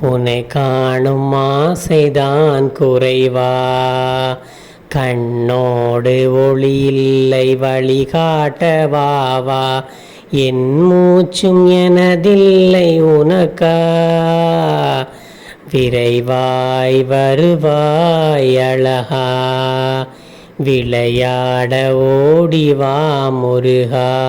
உன்னை காணும் ஆசைதான் குறைவா. கண்ணோடு ஒளியில்லை வழிகாட்டவாவா என் மூச்சும் எனதில்லை உனக்கா. விரைவாய் வருவாய் அழகா. விளையாட ஓடிவா முருகா.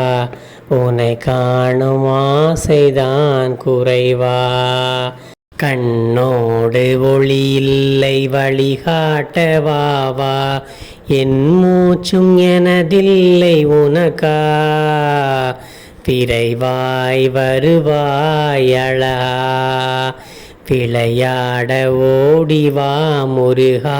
காணும் ஆசைதான் குறைவா? கண்ணோடு ஒளி இல்லை வழிகாட்டவாவா என் மூச்சும் எனதில்லை உனக்கா? விரைவாய் வருவாய் விளையாட ஓடிவா முருகா?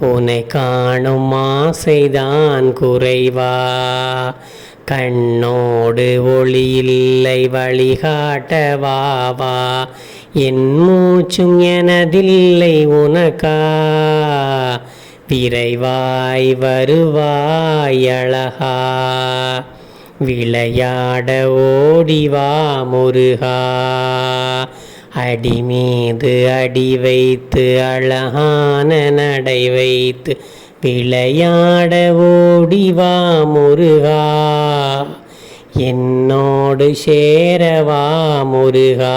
உன்னை காணும் ஆசைதான் குறைவா. கண்ணோடு ஒளி இல்லை வழிகாட்டவாவா என் மூச்சும் எனதில்லை உனக்கா. விரைவாய் வருவாய் அழகா. விளையாட ஓடிவா முருகா. அடி மீது அடி வைத்து அழகான நடை வைத்து விளையாட ஓடிவா முருகா. என்னோடு சேரவா முருகா.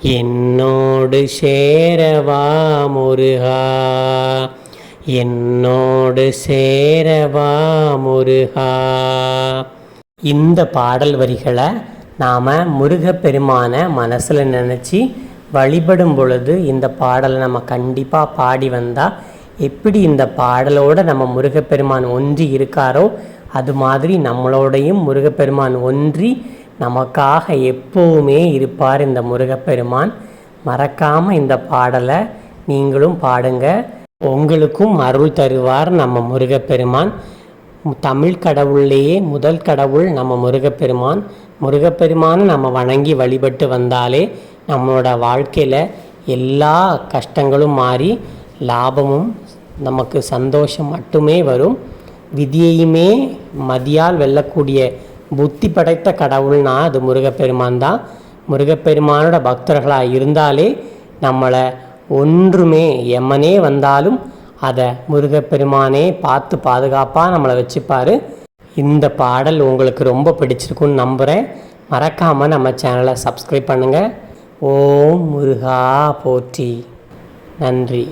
என்னோடு சேரவா முருகா. என்னோடு சேரவா முருகா. இந்த பாடல் வரிகளை நாம் முருகப்பெருமானை மனசில் நினச்சி வழிபடும் பொழுது இந்த பாடலை நம்ம கண்டிப்பாக பாடி வந்தால் எப்படி இந்த பாடலோடு நம்ம முருகப்பெருமான் ஒன்றி இருக்காரோ அது மாதிரி நம்மளோடையும் முருகப்பெருமான் ஒன்றி நமக்காக எப்போவுமே இருப்பார் இந்த முருகப்பெருமான். மறக்காமல் இந்த பாடலை நீங்களும் பாடுங்க. உங்களுக்கும் அருள் தருவார் நம்ம முருகப்பெருமான். தமிழ் கடவுள்லேயே முதல் கடவுள் நம்ம முருகப்பெருமான். முருகப்பெருமானை நம்ம வணங்கி வழிபட்டு வந்தாலே நம்மளோட வாழ்க்கையில் எல்லா கஷ்டங்களும் மாறி லாபமும் நமக்கு சந்தோஷம் மட்டுமே வரும். விதியையுமே மதியால் வெல்லக்கூடிய புத்தி படைத்த கடவுள்னா அது முருகப்பெருமான் தான். முருகப்பெருமானோட பக்தர்களாக இருந்தாலே நம்மளை ஒன்றுமே எம்மனே வந்தாலும் அதை முருகப்பெருமானே பார்த்து பாதுகாப்பாக நம்மளை வச்சுப்பார். இந்த பாடல் உங்களுக்கு ரொம்ப பிடிச்சிருக்குன்னு நம்புகிறேன் மறக்காமல் நம்ம சேனலை சப்ஸ்கிரைப் பண்ணுங்கள் ஓம் முருகா போற்றி. நன்றி.